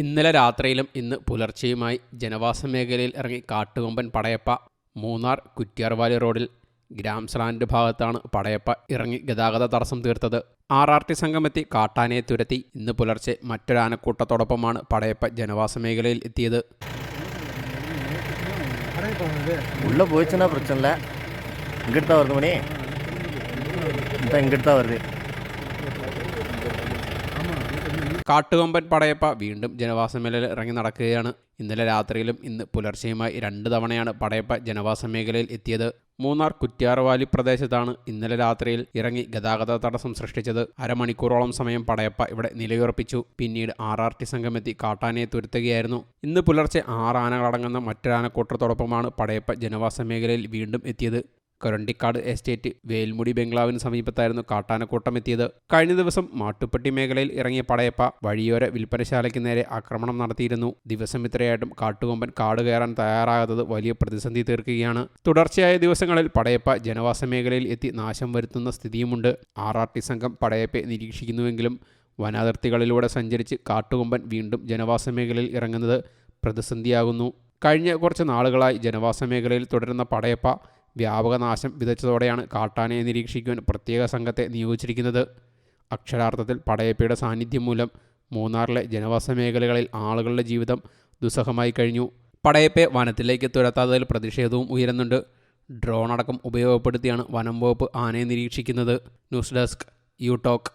ഇന്നലെ രാത്രിയിലും ഇന്ന് പുലർച്ചെയുമായി ജനവാസ മേഖലയിൽ ഇറങ്ങി കാട്ടുകൊമ്പൻ പടയപ്പ മൂന്നാർ കുറ്റിയാർവാലി റോഡിൽ ഗ്രാംസ്ലാൻഡ് ഭാഗത്താണ് പടയപ്പ ഇറങ്ങി ഗതാഗത തടസ്സം തീർത്തത്. ആർ ആർ ടി സംഘമെത്തി കാട്ടാനയെ തുരത്തി. ഇന്ന് പുലർച്ചെ മറ്റൊരാനക്കൂട്ടത്തോടൊപ്പമാണ് പടയപ്പ ജനവാസ മേഖലയിൽ എത്തിയത്. ഉള്ള കാട്ടുകൊമ്പൻ പടയപ്പ വീണ്ടും ജനവാസ മേഖലയിൽ ഇറങ്ങി നടക്കുകയാണ്. ഇന്നലെ രാത്രിയിലും ഇന്ന് പുലർച്ചെയുമായി രണ്ട് തവണയാണ് പടയപ്പ ജനവാസ മേഖലയിൽ എത്തിയത്. മൂന്നാർ കുറ്റ്യാർവാലി പ്രദേശത്താണ് ഇന്നലെ രാത്രിയിൽ ഇറങ്ങി ഗതാഗത തടസ്സം സൃഷ്ടിച്ചത്. അരമണിക്കൂറോളം സമയം പടയപ്പ ഇവിടെ നിലയുറപ്പിച്ചു. പിന്നീട് ആർ ആർ ടി സംഘമെത്തി കാട്ടാനയെ തുരുത്തുകയായിരുന്നു. ഇന്ന് പുലർച്ചെ ആറ് ആനകളടങ്ങുന്ന മറ്റൊരാനക്കൂട്ടത്തോടൊപ്പമാണ് പടയപ്പ ജനവാസ മേഖലയിൽ വീണ്ടും എത്തിയത്. കൊരണ്ടിക്കാട് എസ്റ്റേറ്റ് വേൽമുടി ബംഗ്ലാവിന് സമീപത്തായിരുന്നു കാട്ടാനക്കൂട്ടം എത്തിയത്. കഴിഞ്ഞ ദിവസം മാട്ടുപ്പെട്ടി മേഖലയിൽ ഇറങ്ങിയ പടയപ്പ വഴിയോര വിൽപ്പനശാലയ്ക്ക് നേരെ ആക്രമണം നടത്തിയിരുന്നു. ദിവസം ഇത്രയായിട്ടും കാട്ടുകൊമ്പൻ കാട് കയറാൻ തയ്യാറാകാത്തത് വലിയ പ്രതിസന്ധി തീർക്കുകയാണ്. തുടർച്ചയായ ദിവസങ്ങളിൽ പടയപ്പ ജനവാസ മേഖലയിൽ എത്തി നാശം വരുത്തുന്ന സ്ഥിതിയുമുണ്ട്. ആർ ആർ ടി സംഘം പടയപ്പെ നിരീക്ഷിക്കുന്നുവെങ്കിലും വനാതിർത്തികളിലൂടെ സഞ്ചരിച്ച് കാട്ടുകൊമ്പൻ വീണ്ടും ജനവാസ മേഖലയിൽ ഇറങ്ങുന്നത് പ്രതിസന്ധിയാകുന്നു. കഴിഞ്ഞ കുറച്ച് നാളുകളായി ജനവാസ മേഖലയിൽ തുടരുന്ന പടയപ്പ വ്യാപക നാശം വിതച്ചതോടെയാണ് കാട്ടാനയെ നിരീക്ഷിക്കുവാൻ പ്രത്യേക സംഘത്തെ നിയോഗിച്ചിരിക്കുന്നത്. അക്ഷരാർത്ഥത്തിൽ പടയപ്പയുടെ സാന്നിധ്യം മൂലം മൂന്നാറിലെ ജനവാസ മേഖലകളിൽ ആളുകളുടെ ജീവിതം ദുസ്സഹമായി കഴിഞ്ഞു. പടയപ്പയെ വനത്തിലേക്ക് തുരത്താത്തതിൽ പ്രതിഷേധവും ഉയരുന്നുണ്ട്. ഡ്രോൺ അടക്കം ഉപയോഗപ്പെടുത്തിയാണ് വനം വകുപ്പ് ആനയെ നിരീക്ഷിക്കുന്നത്. News desk you talk